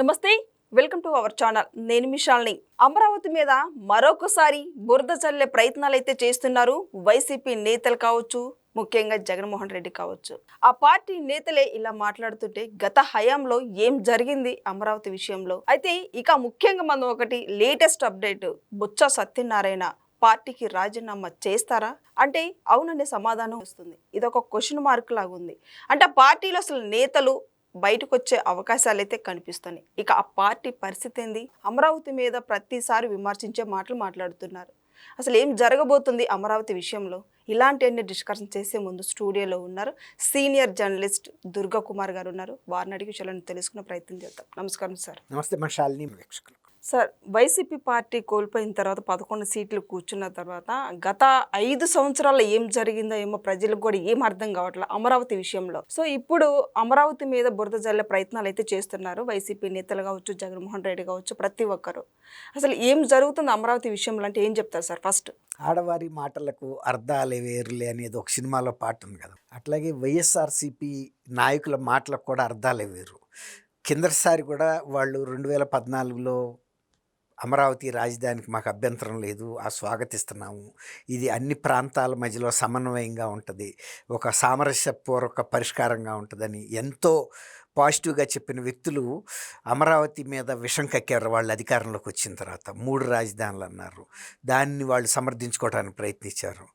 నమస్తే welcome to our channel. నేను మిషాల్ని అమరావతి మీద మరొకసారి బురద చల్లే ప్రయత్నాలు అయితే చేస్తున్నారు వైసీపీ నేతలు కావచ్చు ముఖ్యంగా జగన్మోహన్ రెడ్డి కావచ్చు. ఆ పార్టీ నేతలే ఇలా మాట్లాడుతుంటే గత హయాంలో ఏం జరిగింది అమరావతి విషయంలో? అయితే ఇక ముఖ్యంగా మనం ఒకటి లేటెస్ట్ అప్డేట్ బుచ్చ సత్యనారాయణ పార్టీకి రాజీనామా చేస్తారా? అంటే అవుననే సమాధానం వస్తుంది. ఇది ఒక క్వశ్చన్ మార్క్ లాగా ఉంది అంటే పార్టీలో అసలు నేతలు బయటకు వచ్చే అవకాశాలు అయితే కనిపిస్తున్నాయి. ఇక ఆ పార్టీ పరిస్థితి ఏంది? అమరావతి మీద ప్రతిసారి విమర్శించే మాటలు మాట్లాడుతున్నారు. అసలు ఏం జరగబోతుంది అమరావతి విషయంలో? ఇలాంటివన్నీ డిస్కషన్ చేసే ముందు స్టూడియోలో ఉన్నారు సీనియర్ జర్నలిస్ట్ దుర్గా కుమార్ గారు ఉన్నారు. వారిని అడిగి విషయాలను తెలుసుకునే ప్రయత్నం చేద్దాం. నమస్కారం సార్. నమస్తే మా శాలిని సార్ వైసీపీ పార్టీ కోల్పోయిన తర్వాత పదకొండు సీట్లు కూర్చున్న తర్వాత గత ఐదు సంవత్సరాల్లో ఏం జరిగిందో ఏమో ప్రజలకు కూడా ఏం అర్థం కావట్లేదు అమరావతి విషయంలో. సో ఇప్పుడు అమరావతి మీద బురద జల్లే ప్రయత్నాలు అయితే చేస్తున్నారు వైసీపీ నేతలు కావచ్చు జగన్మోహన్ రెడ్డి కావచ్చు ప్రతి ఒక్కరు. అసలు ఏం జరుగుతుంది అమరావతి విషయంలో అంటే ఏం చెప్తారు సార్ ఫస్ట్? ఆడవారి మాటలకు అర్థాలే వేరులే అనేది ఒక సినిమాలో పాట ఉంది కదా. అట్లాగే వైఎస్ఆర్సీపీ నాయకుల మాటలకు కూడా అర్థాలే వేరు. కిందసారి కూడా వాళ్ళు రెండు వేల పద్నాలుగులో అమరావతి రాజధానికి మాకు అభ్యంతరం లేదు ఆ స్వాగతిస్తున్నాము. ఇది అన్ని ప్రాంతాల మధ్యలో సమన్వయంగా ఉంటుంది. ఒక సామరస్యపూర్వక పరిష్కారంగా ఉంటుందని ఎంతో పాజిటివ్గా చెప్పిన వ్యక్తులు అమరావతి మీద విషం కక్కారు వాళ్ళు అధికారంలోకి వచ్చిన తర్వాత. మూడు రాజధానులు అన్నారు. దాన్ని వాళ్ళు సమర్థించుకోవడానికి ప్రయత్నించారు.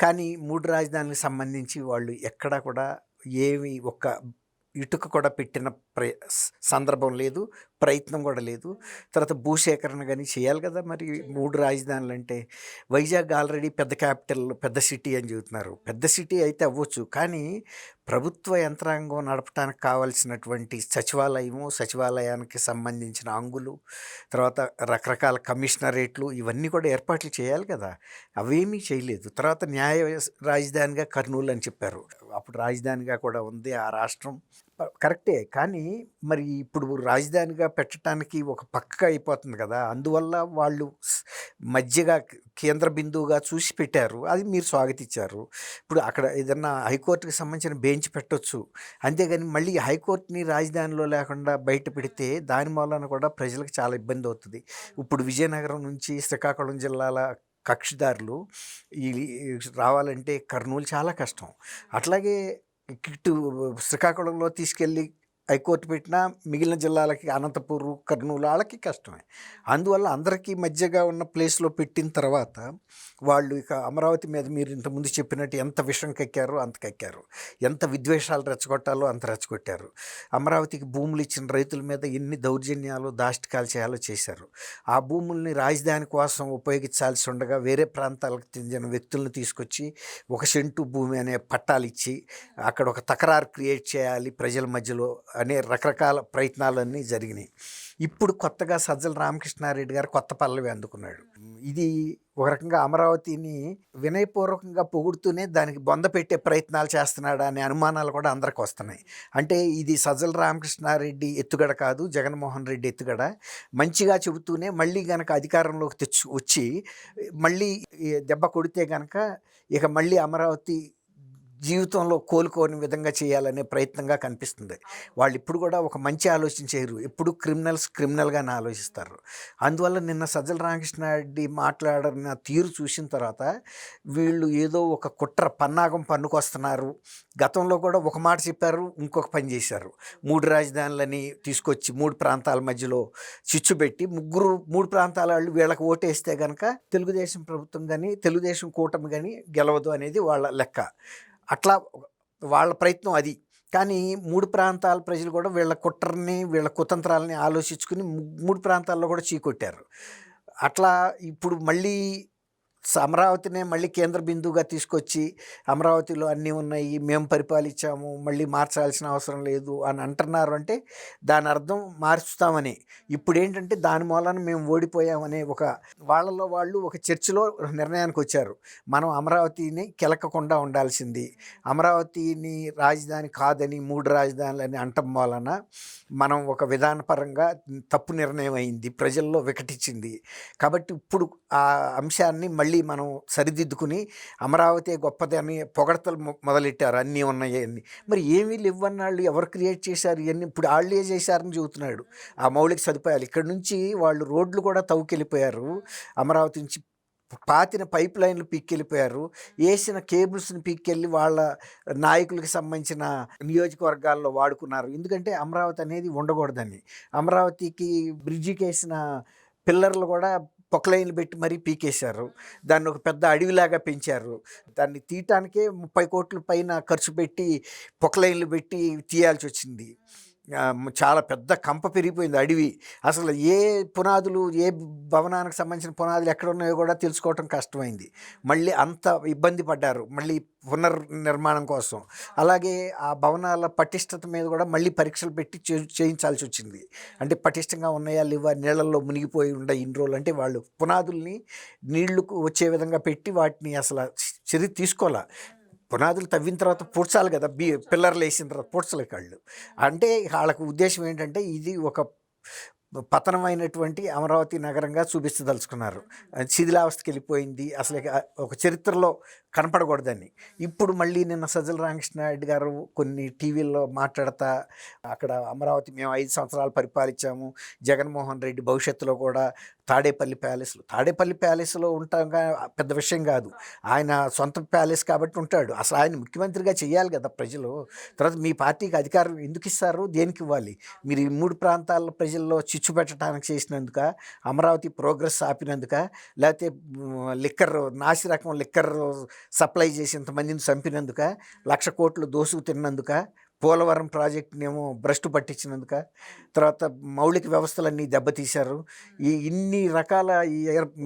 కానీ మూడు రాజధానులకు సంబంధించి వాళ్ళు ఎక్కడా కూడా ఏమి ఒక్క ఇటుక కూడా పెట్టిన ప్ర సందర్భం లేదు. ప్రయత్నం కూడా లేదు. తర్వాత భూసేకరణ కానీ చేయాలి కదా మరి మూడు రాజధానులు అంటే వైజాగ్ ఆల్రెడీ పెద్ద క్యాపిటల్ పెద్ద సిటీ అని చెబుతున్నారు. పెద్ద సిటీ అయితే అవ్వచ్చు. కానీ ప్రభుత్వ యంత్రాంగం నడపడానికి కావాల్సినటువంటి సచివాలయము సచివాలయానికి సంబంధించిన అంగులు తర్వాత రకరకాల కమిషనరేట్లు ఇవన్నీ కూడా ఏర్పాట్లు చేయాలి కదా. అవేమీ చేయలేదు. తర్వాత న్యాయ రాజధానిగా కర్నూలు అని చెప్పారు. అప్పుడు రాజధానిగా కూడా ఉంది ఆ రాష్ట్రం. కరెక్టే. కానీ మరి ఇప్పుడు రాజధానిగా పెట్టడానికి ఒక పక్క అయిపోతుంది కదా! అందువల్ల వాళ్ళు మధ్యగా కేంద్ర బిందువుగా చూసి పెట్టారు. అది మీరు స్వాగతించారు ఇప్పుడు అక్కడ ఏదన్నా హైకోర్టుకి సంబంధించిన బెంచ్ పెట్టొచ్చు. అంతేగాని మళ్ళీ హైకోర్టుని రాజధానిలో లేకుండా బయట పెడితే దాని వలన కూడా ప్రజలకు చాలా ఇబ్బంది అవుతుంది. ఇప్పుడు విజయనగరం నుంచి శ్రీకాకుళం జిల్లాల కక్షిదారులు ఈ రావాలంటే కర్నూలు చాలా కష్టం. అట్లాగే కిట్టు శ్రీకాకుళంలో తీసుకెళ్ళి హైకోర్టు పెట్టినా మిగిలిన జిల్లాలకి అనంతపూర్ కర్నూలు వాళ్ళకి కష్టమే. అందువల్ల అందరికీ మధ్యగా ఉన్న ప్లేస్లో పెట్టిన తర్వాత వాళ్ళు ఇక అమరావతి మీద మీరు ఇంతకుముందు చెప్పినట్టు ఎంత విషం కక్కారో అంత కక్కారు. ఎంత విద్వేషాలు రెచ్చగొట్టాలో అంత రెచ్చగొట్టారు. అమరావతికి భూములు ఇచ్చిన రైతుల మీద ఎన్ని దౌర్జన్యాలు దాష్టికాలు చేయాలో చేశారు. ఆ భూముల్ని రాజధాని కోసం ఉపయోగించాల్సి ఉండగా వేరే ప్రాంతాలకు చెందిన వ్యక్తులను తీసుకొచ్చి ఒక సెంటు భూమి అనే పట్టాలు ఇచ్చి అక్కడ ఒక తకరారు క్రియేట్ చేయాలి ప్రజల మధ్యలో అనే రకరకాల ప్రయత్నాలన్నీ జరిగినాయి. ఇప్పుడు కొత్తగా సజ్జల రామకృష్ణారెడ్డి గారు కొత్త పల్లవి అందుకున్నాడు. ఇది ఒక రకంగా అమరావతిని వినయపూర్వకంగా పొగుడుతూనే దానికి బొంద పెట్టే ప్రయత్నాలు చేస్తున్నాడా అనే అనుమానాలు కూడా అందరికి వస్తున్నాయి. అంటే ఇది సజ్జల రామకృష్ణారెడ్డి ఎత్తుగడ కాదు జగన్మోహన్ రెడ్డి ఎత్తుగడ. మంచిగా చెబుతూనే మళ్ళీ గనక అధికారంలోకి తెచ్చు వచ్చి మళ్ళీ దెబ్బ కొడితే గనక ఇక మళ్ళీ అమరావతి జీవితంలో కోలుకోని విధంగా చేయాలనే ప్రయత్నంగా కనిపిస్తుంది. వాళ్ళు ఇప్పుడు కూడా ఒక మంచి ఆలోచన చేయరు ఎప్పుడు క్రిమినల్స్ క్రిమినల్గానే ఆలోచిస్తారు. అందువల్ల నిన్న సజ్జల రామకృష్ణారెడ్డి మాట్లాడిన తీరు చూసిన తర్వాత వీళ్ళు ఏదో ఒక కుట్ర పన్నాగం పన్నుకొస్తున్నారు. గతంలో కూడా ఒక మాట చెప్పారు ఇంకొక పని చేశారు. మూడు రాజధానులని తీసుకొచ్చి మూడు ప్రాంతాల మధ్యలో చిచ్చు పెట్టి ముగ్గురు మూడు ప్రాంతాల వాళ్ళు వీళ్ళకి ఓటేస్తే కనుక తెలుగుదేశం ప్రభుత్వం కానీ తెలుగుదేశం కూటమి కానీ గెలవదు అనేది వాళ్ళ లెక్క. అట్లా వాళ్ళ ప్రయత్నం అది. కానీ మూడు ప్రాంతాల ప్రజలు కూడా వీళ్ళ కుట్రని వీళ్ళ కుతంత్రాలని ఆలోచించుకుని మూడు ప్రాంతాల్లో కూడా చీకొట్టారు. అట్లా ఇప్పుడు మళ్ళీ అమరావతినే మళ్ళీ కేంద్ర బిందువుగా తీసుకొచ్చి అమరావతిలో అన్నీ ఉన్నాయి మేము పరిపాలించాము మళ్ళీ మార్చాల్సిన అవసరం లేదు అని అంటున్నారు అంటే దాని అర్థం మార్చుతామని ఇప్పుడు ఏంటంటే దాని మూలాన మేము ఓడిపోయామనే ఒక వాళ్ళలో వాళ్ళు ఒక చర్చలో నిర్ణయానికి వచ్చారు. మనం అమరావతిని కెలకకుండా ఉండాల్సింది. అమరావతిని రాజధాని కాదని మూడు రాజధానులని అంటం వలన మనం ఒక విధానపరంగా తప్పు నిర్ణయం అయింది ప్రజల్లో వికటించింది. కాబట్టి ఇప్పుడు ఆ అంశాన్ని మళ్ళీ మళ్ళీ మనం సరిదిద్దుకుని అమరావతి గొప్పది అని పొగడతలు మొదలెట్టారు. అన్నీ ఉన్నాయి అన్ని. మరి ఏమీ లేవన్నాళ్ళు ఎవరు క్రియేట్ చేశారు? ఇవన్నీ ఇప్పుడు వాళ్ళే చేశారని చెబుతున్నాడు. ఆ మౌలిక సదుపాయాలు. ఇక్కడ నుంచి వాళ్ళు రోడ్లు కూడా తవ్వుకెళ్ళిపోయారు. అమరావతి నుంచి పాతిన పైప్ లైన్లు పీక్కెళ్ళిపోయారు. వేసిన కేబుల్స్ని పీక్కెళ్ళి వాళ్ళ నాయకులకు సంబంధించిన నియోజకవర్గాల్లో వాడుకున్నారు. ఎందుకంటే అమరావతి అనేది ఉండకూడదని. అమరావతికి బ్రిడ్జికి వేసిన పిల్లర్లు కూడా పొక్లైన్లు పెట్టి మరీ పీకేశారు. దాన్ని ఒక పెద్ద అడవిలాగా పెంచారు. దాన్ని తీయటానికే ముప్పై కోట్ల పైన ఖర్చు పెట్టి పొక్లైన్లు పెట్టి తీయాల్సి వచ్చింది. చాలా పెద్ద కంప పెరిగిపోయింది అడవి. అసలు ఏ పునాదులు ఏ భవనానికి సంబంధించిన పునాదులు ఎక్కడ ఉన్నాయో కూడా తెలుసుకోవటం కష్టమైంది. మళ్ళీ అంత ఇబ్బంది పడ్డారు. మళ్ళీ పునర్నిర్మాణం కోసం. అలాగే ఆ భవనాల పటిష్టత మీద కూడా మళ్ళీ పరీక్షలు పెట్టి చే- చేయించాల్సి వచ్చింది. అంటే పటిష్టంగా ఉన్నాయా లేవా నీళ్ళల్లో మునిగిపోయి ఉండే ఇన్ని రోజులు అంటే వాళ్ళు పునాదుల్ని నీళ్ళకు వచ్చే విధంగా పెట్టి వాటిని అసలు చర్య తీసుకోవాలా పునాదులు తవ్విన తర్వాత పూడ్చాలి కదా బీ పిల్లర్లు వేసిన తర్వాత పూడ్చలే కాళ్ళు. అంటే వాళ్ళకు ఉద్దేశం ఏంటంటే ఇది ఒక పతనమైనటువంటి అమరావతి నగరంగా చూపించదలుచుకున్నారు శిథిలావస్థకి వెళ్ళిపోయింది అసలు ఒక చరిత్రలో కనపడకూడదని. ఇప్పుడు మళ్ళీ నిన్న సజ్జల రామకృష్ణారెడ్డి గారు కొన్ని టీవీల్లో మాట్లాడతా అక్కడ అమరావతి మేము ఐదు సంవత్సరాలు పరిపాలించాము జగన్మోహన్ రెడ్డి భవిష్యత్తులో కూడా తాడేపల్లి ప్యాలెస్లో. తాడేపల్లి ప్యాలెస్లో ఉంటాం పెద్ద విషయం కాదు. ఆయన సొంత ప్యాలెస్ కాబట్టి ఉంటాడు. అసలు ఆయన ముఖ్యమంత్రిగా చేయాలి కదా ప్రజలు. తర్వాత మీ పార్టీకి అధికారం ఎందుకు ఇస్తారు? దేనికి ఇవ్వాలి? మీరు ఈ మూడు ప్రాంతాల ప్రజల్లో చిచ్చు పెట్టడానికి చేసినందుక అమరావతి ప్రోగ్రెస్ ఆపినందుక లేకపోతే లిక్కర్ నాసి రకం లిక్కర్ సప్లై చేసి ఇంతమందిని చంపినందుక లక్ష కోట్లు దోసుకు తిన్నందుక పోలవరం ప్రాజెక్టునేమో భ్రష్టు పట్టించినందుక తర్వాత మౌలిక వ్యవస్థలన్నీ దెబ్బతీశారు. ఈ ఇన్ని రకాల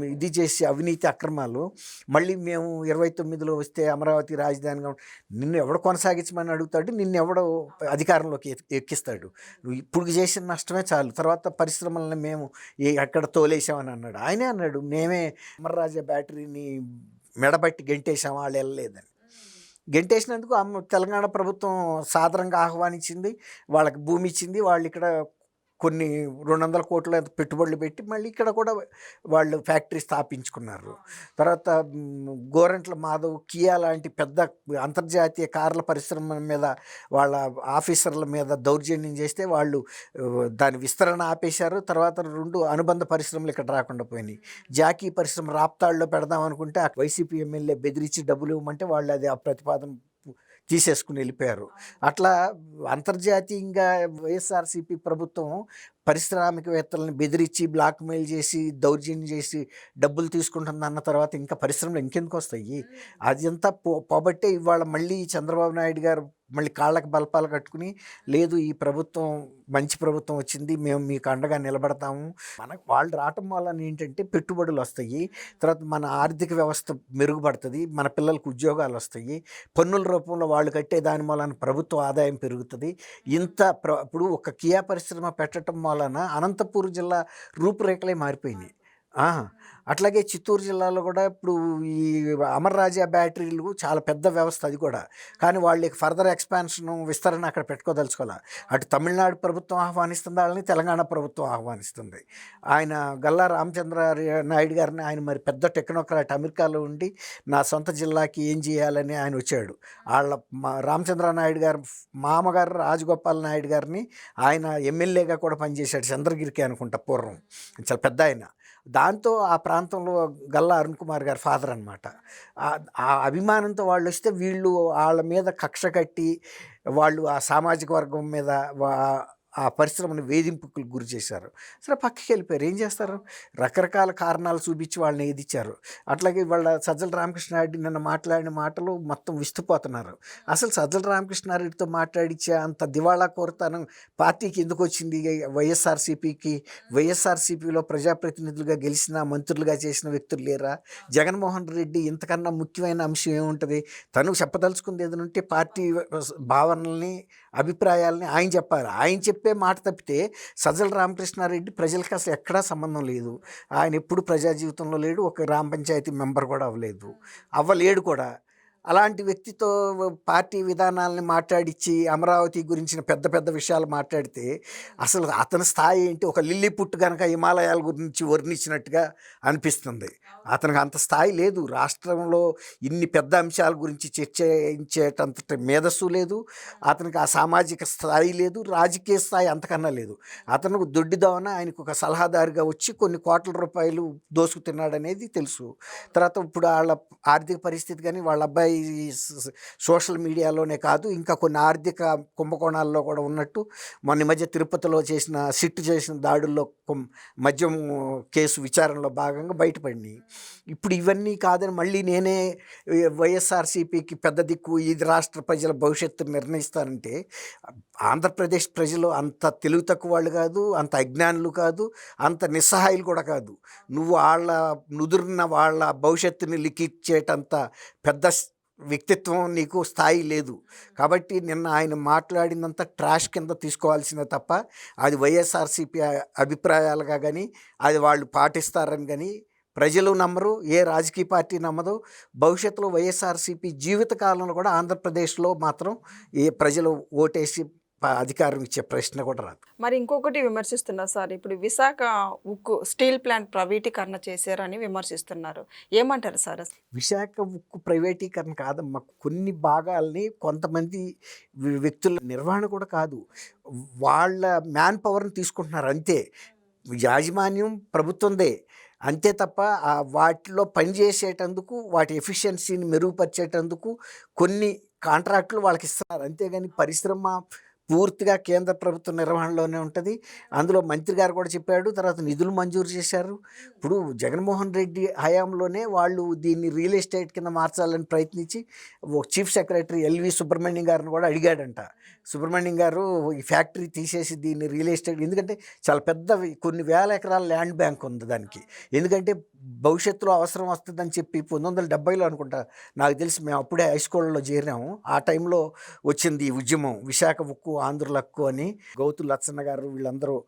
ఇది చేసి అవినీతి అక్రమాలు మళ్ళీ మేము ఇరవై తొమ్మిదిలో వస్తే అమరావతి రాజధానిగా నిన్ను ఎవడు కొనసాగించమని అడుగుతాడు నిన్ను ఎవడో అధికారంలోకి ఎక్- ఎక్కిస్తాడు. ఇప్పుడు చేసిన నష్టమే చాలు. తర్వాత పరిశ్రమలను మేము ఎక్కడ తోలేసామని అన్నాడు. ఆయనే అన్నాడు మేమే అమర్రాజా బ్యాటరీని మెడబట్టి గెంటేసాం వాళ్ళు వెళ్ళలేదని. గెంటేసినందుకు ఆమె తెలంగాణ ప్రభుత్వం సాదరంగా ఆహ్వానించింది. వాళ్ళకి భూమి ఇచ్చింది. వాళ్ళు ఇక్కడ కొన్ని రెండు వందల కోట్ల పెట్టుబడులు పెట్టి మళ్ళీ ఇక్కడ కూడా వాళ్ళు ఫ్యాక్టరీ స్థాపించుకున్నారు. తర్వాత గోరంట్ల మాధవ్ కియా లాంటి పెద్ద అంతర్జాతీయ కార్ల పరిశ్రమ మీద వాళ్ళ ఆఫీసర్ల మీద దౌర్జన్యం చేస్తే వాళ్ళు దాని విస్తరణ ఆపేశారు. తర్వాత రెండు అనుబంధ పరిశ్రమలు ఇక్కడ రాకుండా పోయినాయి. జాకీ పరిశ్రమ రాప్తాడులో పెడదాం అనుకుంటే వైసీపీ ఎమ్మెల్యే బెదిరించి డబ్బులు ఇవ్వమంటే వాళ్ళు అది ఆ ప్రతిపాదన తీసేసుకుని వెళ్ళిపోయారు. అట్లా అంతర్జాతీయంగా వైఎస్ఆర్సీపీ ప్రభుత్వం పారిశ్రామికవేత్తలను బెదిరించి బ్లాక్మెయిల్ చేసి దౌర్జన్యం చేసి డబ్బులు తీసుకుంటుంది అన్న తర్వాత ఇంకా పరిశ్రమలు ఇంకెందుకు వస్తాయి అదంతా పో పోబట్టే ఇవాళ మళ్ళీ చంద్రబాబు నాయుడు గారు మళ్ళీ కాళ్ళకి బలపాలు కట్టుకుని లేదు ఈ ప్రభుత్వం మంచి ప్రభుత్వం వచ్చింది మేము మీకు అండగా నిలబడతాము. మనకు వాళ్ళు రావటం వల్ల ఏంటంటే పెట్టుబడులు వస్తాయి తర్వాత మన ఆర్థిక వ్యవస్థ మెరుగుపడుతుంది మన పిల్లలకు ఉద్యోగాలు వస్తాయి పన్నుల రూపంలో వాళ్ళు కట్టే దాని వలన ప్రభుత్వ ఆదాయం పెరుగుతుంది. ఇంత ప్ర ఇప్పుడు ఒక కియా పరిశ్రమ పెట్టడం వలన అనంతపూర్ జిల్లా రూపురేఖలే మారిపోయినాయి. ఆ, అట్లాగే చిత్తూరు జిల్లాలో కూడా ఇప్పుడు ఈ అమర్ రాజా బ్యాటరీలు చాలా పెద్ద వ్యవస్థ అది కూడా. కానీ వాళ్ళకి ఫర్దర్ ఎక్స్పాన్షన్ విస్తరణ అక్కడ పెట్టుకోదలుచుకోవాలి అటు తమిళనాడు ప్రభుత్వం ఆహ్వానిస్తుంది వాళ్ళని తెలంగాణ ప్రభుత్వం ఆహ్వానిస్తుంది. ఆయన గల్లా రామచంద్ర నాయుడు గారిని ఆయన మరి పెద్ద టెక్నోక్రాట్ అమెరికాలో ఉండి నా సొంత జిల్లాకి ఏం చేయాలని ఆయన వచ్చాడు. వాళ్ళ మా రామచంద్ర నాయుడు గారు మామగారు రాజగోపాల్ నాయుడు గారిని ఆయన ఎమ్మెల్యేగా కూడా పనిచేశాడు చంద్రగిరికి అనుకుంటా పూర్వం. చాలా పెద్ద ఆయన. దాంతో ఆ ప్రాంతంలో గల్లా అరుణ్ కుమార్ గారి ఫాదర్ అనమాట ఆ అభిమానంతో వాళ్ళు వస్తే వీళ్ళు వాళ్ళ మీద కక్ష కట్టి వాళ్ళు ఆ సామాజిక వర్గం మీద వా- ఆ పరిశ్రమను వేధింపుకు గురి చేశారు. సరే పక్కకి వెళ్ళిపోయారు. ఏం చేస్తారు? రకరకాల కారణాలు చూపించి వాళ్ళని ఏదిచ్చారు. అట్లాగే వాళ్ళ సజ్జల రామకృష్ణారెడ్డి నిన్న మాట్లాడిన మాటలు మొత్తం విస్తుపోతున్నారు. అసలు సజ్జల రామకృష్ణారెడ్డితో మాట్లాడిచ్చే అంత దివాళా కోరతనం పార్టీకి ఎందుకు వచ్చింది? వైఎస్ఆర్సీపీకి వైఎస్ఆర్సీపీలో ప్రజాప్రతినిధులుగా గెలిచిన మంత్రులుగా చేసిన వ్యక్తులు లేరా? జగన్మోహన్ రెడ్డి ఇంతకన్నా ముఖ్యమైన అంశం ఏముంటుంది? తను చెప్పదలుచుకుంది ఏదైనా ఉంటే పార్టీ భావనల్ని అభిప్రాయాలని ఆయన చెప్పారు. ఆయన చెప్పి మాట తప్పితే సజ్జల రామకృష్ణారెడ్డి ప్రజలకు అసలు ఎక్కడా సంబంధం లేదు. ఆయన ఎప్పుడు ప్రజా జీవితంలో లేడు ఒక గ్రామ పంచాయతీ మెంబర్ కూడా అవ్వలేదు. అవ్వలేడు కూడా. అలాంటి వ్యక్తితో పార్టీ విధానాలని మాట్లాడించి అమరావతి గురించిన పెద్ద పెద్ద విషయాలు మాట్లాడితే అసలు అతని స్థాయి ఏంటి? ఒక లిల్లీ పుట్టు కనుక హిమాలయాల గురించి వర్ణించినట్టుగా అనిపిస్తుంది. అతనికి అంత స్థాయి లేదు. రాష్ట్రంలో ఇన్ని పెద్ద అంశాల గురించి చర్చించేటంత మేధస్సు లేదు. అతనికి ఆ సామాజిక స్థాయి లేదు. రాజకీయ స్థాయి అంతకన్నా లేదు. అతను దొడ్డిదావన ఆయనకు ఒక సలహాదారుగా వచ్చి కొన్ని కోట్ల రూపాయలు దోసుకుతున్నాడు అనేది తెలుసు తర్వాత ఇప్పుడు వాళ్ళ ఆర్థిక పరిస్థితి కానీ వాళ్ళ అబ్బాయి ఈ సోషల్ మీడియాలోనే కాదు ఇంకా కొన్ని ఆర్థిక కుంభకోణాల్లో కూడా ఉన్నట్టు మొన్న మధ్య తిరుపతిలో చేసిన సిట్ చేసిన దాడుల్లో మద్యం కేసు విచారణలో భాగంగా బయటపడినాయి. ఇప్పుడు ఇవన్నీ కాదని మళ్ళీ నేనే వైఎస్ఆర్సీపీకి పెద్ద దిక్కు ఇది రాష్ట్ర ప్రజల భవిష్యత్తు నిర్ణయిస్తానంటే ఆంధ్రప్రదేశ్ ప్రజలు అంత తెలుగు తక్కువ వాళ్ళు కాదు అంత అజ్ఞానులు కాదు అంత నిస్సహాయులు కూడా కాదు. నువ్వు వాళ్ళ నుదురున్న వాళ్ళ భవిష్యత్తుని లిఖించేటంత పెద్ద వ్యక్తిత్వం నీకు స్థాయి లేదు. కాబట్టి నిన్న ఆయన మాట్లాడినంత ట్రాష్ కింద తీసుకోవాల్సిందే తప్ప అది వైఎస్ఆర్సీపీ అభిప్రాయాలుగా కానీ అది వాళ్ళు పాటిస్తారని కానీ ప్రజలు నమ్మరు ఏ రాజకీయ పార్టీ నమ్మదు. భవిష్యత్తులో వైఎస్ఆర్సీపీ జీవితకాలంలో కూడా ఆంధ్రప్రదేశ్లో మాత్రం ఏ ప్రజలు ఓటేసి అధికారం ఇచ్చే ప్రశ్న కూడా రాదు. మరి ఇంకొకటి విమర్శిస్తున్నారు సార్ ఇప్పుడు విశాఖ ఉక్కు స్టీల్ ప్లాంట్ ప్రైవేటీకరణ చేశారని విమర్శిస్తున్నారు. ఏమంటారు సార్? విశాఖ ఉక్కు ప్రైవేటీకరణ కాదమ్మా కొన్ని భాగాల్ని కొంతమంది వ్యక్తుల నిర్వహణ కూడా కాదు. వాళ్ళ మ్యాన్ పవర్ని తీసుకుంటున్నారు అంతే. యాజమాన్యం ప్రభుత్వందే. అంతే తప్ప వాటిలో పనిచేసేటందుకు వాటి ఎఫిషియన్సీని మెరుగుపరిచేటందుకు కొన్ని కాంట్రాక్టులు వాళ్ళకి ఇస్తున్నారు. అంతేగాని పరిశ్రమ పూర్తిగా కేంద్ర ప్రభుత్వ నిర్వహణలోనే ఉంటుంది. అందులో మంత్రి గారు కూడా చెప్పాడు తర్వాత నిధులు మంజూరు చేశారు. ఇప్పుడు జగన్మోహన్ రెడ్డి హయాంలోనే వాళ్ళు దీన్ని రియల్ ఎస్టేట్ కింద మార్చాలని ప్రయత్నించి చీఫ్ సెక్రటరీ ఎల్వి సుబ్రహ్మణ్యం గారిని కూడా అడిగాడంట. సుబ్రహ్మణ్యం గారు ఈ ఫ్యాక్టరీ తీసేసి దీన్ని రియల్ ఎస్టేట్ ఎందుకంటే చాలా పెద్ద కొన్ని వేల ఎకరాల ల్యాండ్ బ్యాంక్ ఉంది దానికి. ఎందుకంటే భవిష్యత్తులో అవసరం వస్తుందని చెప్పి పంతొమ్మిది వందల డెబ్బైలో అనుకుంటా నాకు తెలిసి మేము అప్పుడే హై స్కూల్లో చేరినాము. ఆ టైంలో వచ్చింది ఈ ఉద్యమం విశాఖ ఉక్కు ఆంధ్రుల హక్కు అని గౌతు లచ్చన్న గారు వీళ్ళందరూ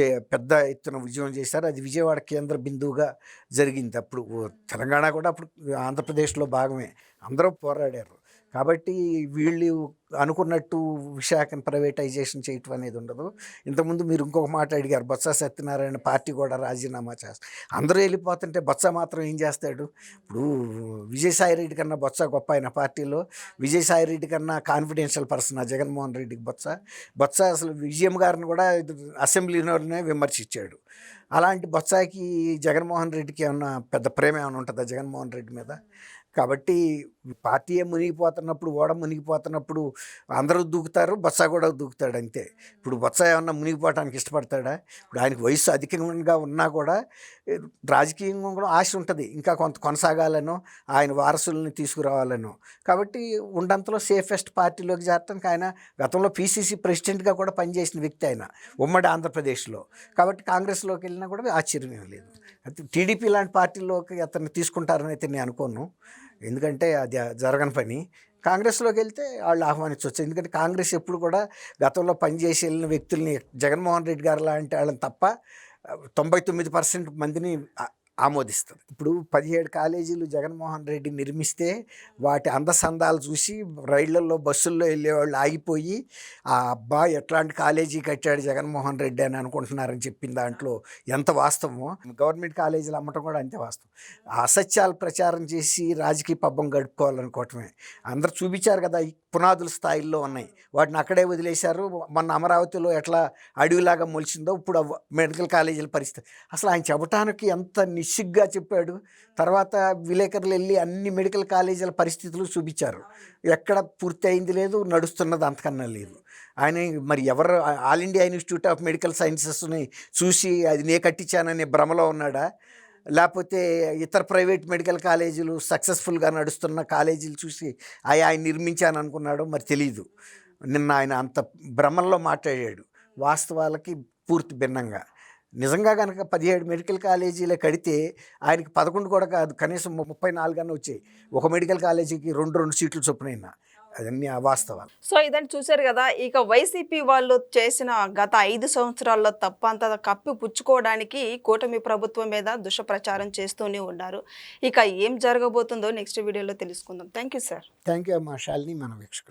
చే పెద్ద ఎత్తున ఉద్యమం చేశారు. అది విజయవాడ కేంద్ర బిందువుగా జరిగింది. అప్పుడు తెలంగాణ కూడా అప్పుడు ఆంధ్రప్రదేశ్లో భాగమే. అందరూ పోరాడారు. కాబట్టి వీళ్ళు అనుకున్నట్టు విశాఖను ప్రైవేటైజేషన్ చేయటం అనేది ఉండదు. ఇంతకుముందు మీరు ఇంకొక మాట అడిగారు బొత్స సత్యనారాయణ పార్టీ కూడా రాజీనామా చేస్తారు అందరూ వెళ్ళిపోతుంటే బొత్స మాత్రం ఏం చేస్తాడు? ఇప్పుడు విజయసాయిరెడ్డి కన్నా బొత్స గొప్ప ఆయన పార్టీలో విజయసాయిరెడ్డి కన్నా కాన్ఫిడెన్షియల్ పర్సన్ జగన్మోహన్ రెడ్డికి బొత్స. బొత్స అసలు విజయం గారిని కూడా అసెంబ్లీలోనే విమర్శించాడు. అలాంటి బొత్సాకి జగన్మోహన్ రెడ్డికి ఏమన్నా పెద్ద ప్రేమ ఏమైనా ఉంటుందా జగన్మోహన్ రెడ్డి మీద? కాబట్టి పార్టీయే మునిగిపోతున్నప్పుడు ఓడ మునిగిపోతున్నప్పుడు అందరూ దూకుతారు బొత్స కూడా దూకుతాడు అంతే. ఇప్పుడు బొత్స ఏమన్నా మునిగిపోవడానికి ఇష్టపడతాడా? ఇప్పుడు ఆయనకు వయసు అధికంగా ఉన్నా కూడా రాజకీయంగా కూడా ఆశ ఉంటుంది. ఇంకా కొంత కొనసాగాలనో ఆయన వారసుల్ని తీసుకురావాలనో. కాబట్టి ఉండంతలో సేఫెస్ట్ పార్టీలోకి చేరటానికి ఆయన గతంలో పీసీసీ ప్రెసిడెంట్గా కూడా పనిచేసిన వ్యక్తి ఆయన ఉమ్మడి ఆంధ్రప్రదేశ్లో. కాబట్టి కాంగ్రెస్లోకి వెళ్ళినా కూడా ఆశ్చర్యం లేదు. టీడీపీ లాంటి పార్టీలోకి అతన్ని తీసుకుంటారని అయితే నేను అనుకోను. ఎందుకంటే అది జరగని పని. కాంగ్రెస్లోకి వెళ్తే వాళ్ళు ఆహ్వానించవచ్చు ఎందుకంటే కాంగ్రెస్ ఎప్పుడు కూడా గతంలో పనిచేసి వెళ్ళిన వ్యక్తుల్ని జగన్మోహన్ రెడ్డి గారు లాంటి వాళ్ళని తప్ప తొంభై తొమ్మిది పర్సెంట్ మందిని ఆమోదిస్తుంది. ఇప్పుడు పదిహేడు కాలేజీలు జగన్మోహన్ రెడ్డి నిర్మిస్తే వాటి అందసందాలు చూసి రైళ్ళలో బస్సుల్లో వెళ్ళేవాళ్ళు ఆగిపోయి ఆ అబ్బా ఎట్లాంటి కాలేజీ కట్టాడు జగన్మోహన్ రెడ్డి అని అనుకుంటున్నారని చెప్పిన దాంట్లో ఎంత వాస్తవమో గవర్నమెంట్ కాలేజీలు అమ్మటం కూడా అంతే వాస్తవం. అసత్యాలు ప్రచారం చేసి రాజకీయ పబ్బం గడుపుకోవాలనుకోవటమే. అందరు చూపించారు కదా పునాదుల స్థాయిల్లో ఉన్నాయి. వాటిని అక్కడే వదిలేశారు. మొన్న అమరావతిలో ఎట్లా అడవిలాగా మొలిచిందో ఇప్పుడు మెడికల్ కాలేజీల పరిస్థితి. అసలు ఆయన చెప్పటానికి ఎంత నిస్సిగ్గా చెప్పాడు. తర్వాత విలేకరులు వెళ్ళి అన్ని మెడికల్ కాలేజీల పరిస్థితులు చూపించారు. ఎక్కడ పూర్తి అయింది లేదు నడుస్తున్నది అంతకన్నా లేదు. ఆయన మరి ఎవరు All India Institute of Medical సైన్సెస్ని చూసి అది నే కట్టించాననే భ్రమలో ఉన్నాడా? లేకపోతే ఇతర ప్రైవేట్ మెడికల్ కాలేజీలు సక్సెస్ఫుల్గా నడుస్తున్న కాలేజీలు చూసి అవి ఆయన నిర్మించాను అనుకున్నాడో మరి తెలియదు నిన్న ఆయన అంత భ్రమంలో మాట్లాడాడు. వాస్తవాలకి పూర్తి భిన్నంగా. నిజంగా కనుక పదిహేడు మెడికల్ కాలేజీలే కడితే ఆయనకి పదకొండు కూడా కాదు కనీసం ముప్పై నాలుగన్నా వచ్చాయి. ఒక మెడికల్ కాలేజీకి రెండు రెండు సీట్లు చొప్పునైనా. అదన్నీ అవాస్తవాలు. సో ఇదని చూశారు కదా ఇక వైసీపీ వాళ్ళు చేసిన గత ఐదు సంవత్సరాల్లో తప్పంతా కప్పి పుచ్చుకోవడానికి కూటమి ప్రభుత్వం మీద దుష్ప్రచారం చేస్తూనే ఉన్నారు. ఇక ఏం జరగబోతుందో నెక్స్ట్ వీడియోలో తెలుసుకుందాం. Thank you sir. Thank you అమ్మా శాలిని మన వీక్షకులు.